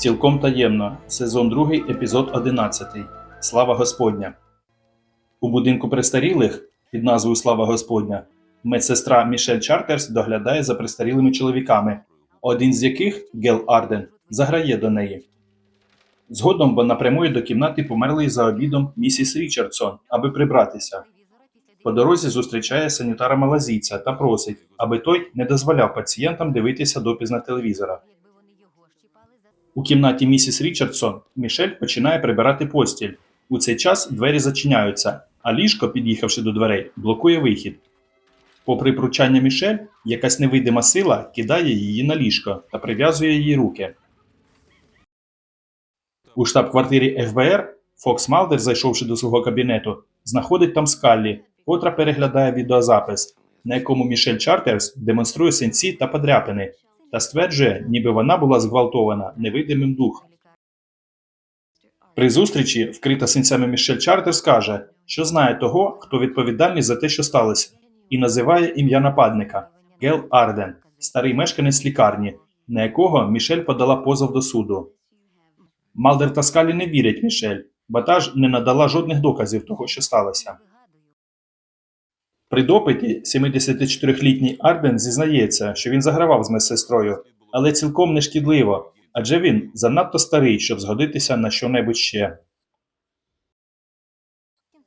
Цілком таємно. Сезон 2, епізод 11. Слава Господня. У будинку престарілих під назвою Слава Господня медсестра Мішель Чартерс доглядає за престарілими чоловіками, один з яких, Гел Арден, заграє до неї. Згодом вона прямує до кімнати померлої за обідом місіс Річардсон, аби прибратися. По дорозі зустрічає санітара малазійця та просить, аби той не дозволяв пацієнтам дивитися допізна телевізора. У кімнаті місіс Річардсон Мішель починає прибирати постіль. У цей час двері зачиняються, а ліжко, під'їхавши до дверей, блокує вихід. Попри пручання Мішель, якась невидима сила кидає її на ліжко та прив'язує її руки. У штаб-квартирі ФБР Фокс Малдер, зайшовши до свого кабінету, знаходить там Скаллі, котра переглядає відеозапис, на якому Мішель Чартерс демонструє синці та подряпини та стверджує, ніби вона була зґвалтована невидимим духом. При зустрічі вкрита синцями Мішель Чартерс каже, що знає того, хто відповідальний за те, що сталося, і називає ім'я нападника Гел Арден, старий мешканець лікарні, на якого Мішель подала позов до суду. Малдер та Скалі не вірять Мішель, бо та ж не надала жодних доказів того, що сталося. При допиті 74-літній Арден зізнається, що він загравав з медсестрою, але цілком нешкідливо, адже він занадто старий, щоб згодитися на що-небудь ще.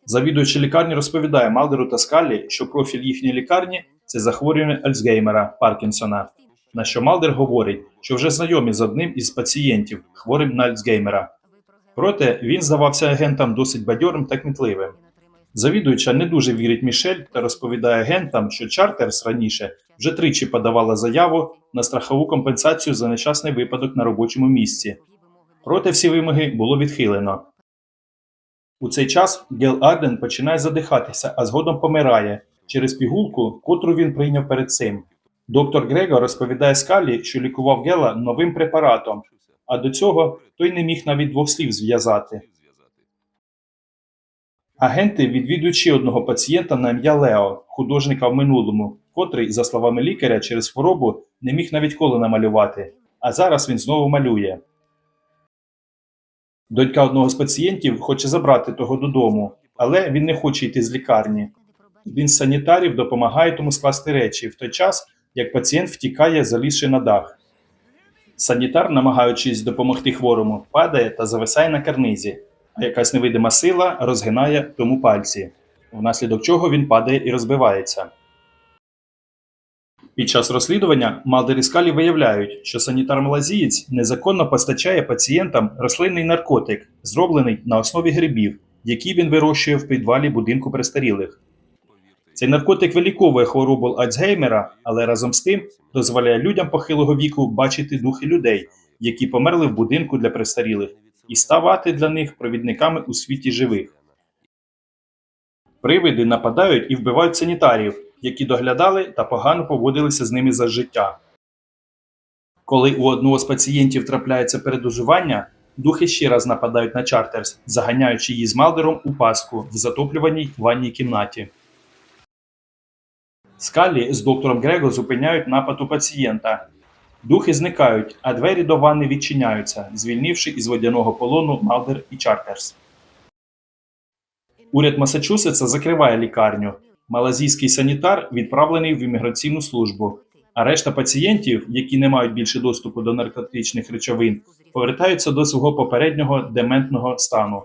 Завідуючий лікарні розповідає Малдеру та Скалі, що профіль їхньої лікарні це захворювання Альцгеймера Паркінсона. На що Малдер говорить, що вже знайомі з одним із пацієнтів, хворим на Альцгеймера. Проте він здавався агентам досить бадьорим та кмітливим. Завідуюча не дуже вірить Мішель та розповідає агентам, що Чартерс раніше вже тричі подавала заяву на страхову компенсацію за нещасний випадок на робочому місці. Проте всі вимоги було відхилено. У цей час Гел Арден починає задихатися, а згодом помирає через пігулку, котру він прийняв перед цим. Доктор Грего розповідає Скалі, що лікував Гела новим препаратом, а до цього той не міг навіть двох слів зв'язати. Агенти відвідують ще одного пацієнта на ім'я Лео, художника в минулому, котрий, за словами лікаря, через хворобу не міг навіть коло намалювати, а зараз він знову малює. Донька одного з пацієнтів хоче забрати того додому, але він не хоче йти з лікарні. Він з санітарів допомагає тому скласти речі в той час, як пацієнт втікає, залізши на дах. Санітар, намагаючись допомогти хворому, падає та зависає на карнизі, а якась невидима сила розгинає тому пальці, внаслідок чого він падає і розбивається. Під час розслідування Малдер і Скалі виявляють, що санітар-малазієць незаконно постачає пацієнтам рослинний наркотик, зроблений на основі грибів, які він вирощує в підвалі будинку престарілих. Цей наркотик виліковує хворобу Альцгеймера, але разом з тим дозволяє людям похилого віку бачити духи людей, які померли в будинку для престарілих, і ставати для них провідниками у світі живих. Привиди нападають і вбивають санітарів, які доглядали та погано поводилися з ними за життя. Коли у одного з пацієнтів трапляється передозування, духи ще раз нападають на Чартерс, заганяючи її з Малдером у пастку в затоплюваній ванній кімнаті. Скалі з доктором Грего зупиняють напад у пацієнта. Духи зникають, а двері до ванни відчиняються, звільнивши із водяного полону Малдер і Чартерс. Уряд Масачусетса закриває лікарню. Малазійський санітар відправлений в імміграційну службу, а решта пацієнтів, які не мають більше доступу до наркотичних речовин, повертаються до свого попереднього дементного стану.